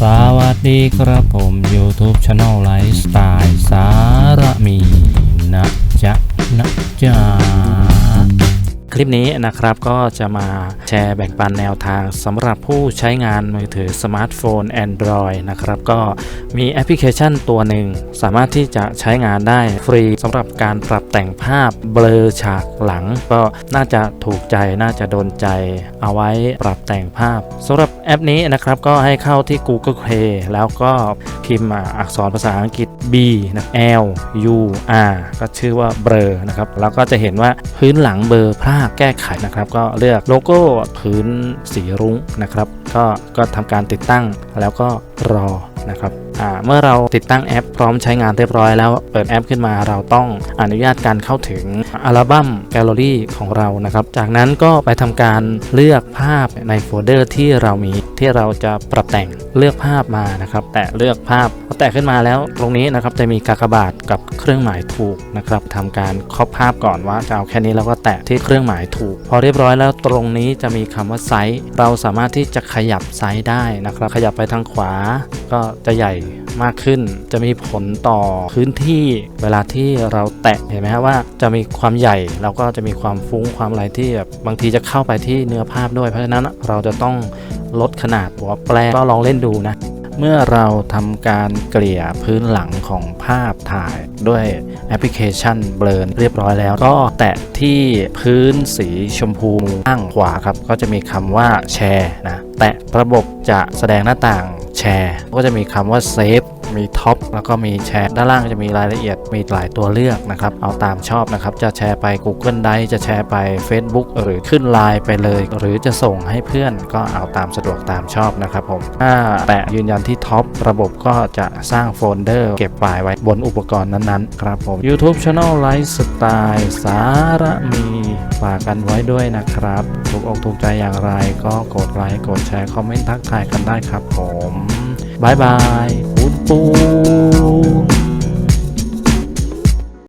สวัสดีครับผม YouTube Channel ไลฟ์สไตล์สาระมีนะจ๊ะนะจ๊ะ ลิปนี้นะครับก็จะมาแชร์แบ่งปันแนวทางสำหรับผู้ใช้งานมือถือสมาร์ทโฟน Android นะครับก็มีแอปพลิเคชันตัวหนึ่ง สามารถที่จะใช้งานได้ฟรีสำหรับการปรับแต่งภาพเบลอฉากหลัง ก็น่าจะถูกใจน่าจะโดนใจเอาไว้ปรับแต่งภาพสำหรับแอปนี้นะครับก็ให้เข้าที่ Google Play แล้วก็พิมพ์อักษรภาษาอังกฤษ B นะ L U R ก็ชื่อว่าเบลอนะครับแล้วก็จะเห็นว่าพื้นหลังเบลอภาพแก้ไขนะครับ ก็เลือกโลโก้พื้นสีรุ้งนะครับ ก็ก็ทำการติดตั้งแล้วก็รอนะครับ เมื่อเราติดตั้งแอปพร้อมใช้งานเรียบร้อยแล้วเปิดแอปขึ้นมาเราต้องอนุญาตการเข้าถึงอัลบั้มแกลเลอรี่ของเรานะครับ จากนั้นก็ไปทำการเลือกภาพในโฟลเดอร์ที่เรามีที่เราจะปรับแต่งเลือกภาพมานะครับ แตะเลือกภาพพอแตะขึ้นมาแล้วตรงนี้นะครับจะมีกากบาทกับเครื่องหมายถูกนะครับทำการครอบภาพก่อนว่าจะเอาแค่นี้แล้วก็แตะที่เครื่องหมายถูก พอเรียบร้อยแล้วตรงนี้จะมีคำว่าไซส์เราสามารถที่จะขยับไซส์ได้นะครับ ขยับไปทางขวา ก็จะใหญ่มากขึ้น จะมีผลต่อพื้นที่เวลาที่เราแตะเห็นไหมฮะว่าจะมีความใหญ่แล้วก็จะมีความฟุ้งความอะไรที่แบบบางทีจะเข้าไปที่เนื้อภาพด้วย เพราะฉะนั้นเราจะต้องลดขนาดหัวแปลก็ลองเล่นดูนะเมื่อเราทำการเกลี่ยพื้นหลังของภาพถ่ายด้วยแอปพลิเคชันเบลอเรียบร้อยแล้ว ก็แตะที่พื้นสีชมพูข้างขวาครับ ก็จะมีคำว่าแชร์นะ แตะระบบจะแสดงหน้าต่าง แชร์ ก็จะมีคำว่าเซฟ มีท็อปแล้วก็มีแชร์ด้านล่างจะมีรายละเอียดมีหลายตัวเลือกนะครับ เอาตามชอบนะครับ จะแชร์ไป Google Drive จะแชร์ไป Facebook หรือขึ้นไลน์ไปเลย หรือจะส่งให้เพื่อนก็เอาตามสะดวกตามชอบนะครับผมถ้าแตะยืนยันที่ท็อประบบก็จะสร้างโฟลเดอร์ เก็บไฟล์ไว้บนอุปกรณ์นั้นๆ ครับผม YouTube Channel ไลฟ์สไตล์สาระมีฝากกันไว้ด้วยนะครับถูกอกถูกใจอย่างไรก็กดไลค์กดแชร์คอมเมนต์ทักทายกันได้ครับผม บายบายปูนปูน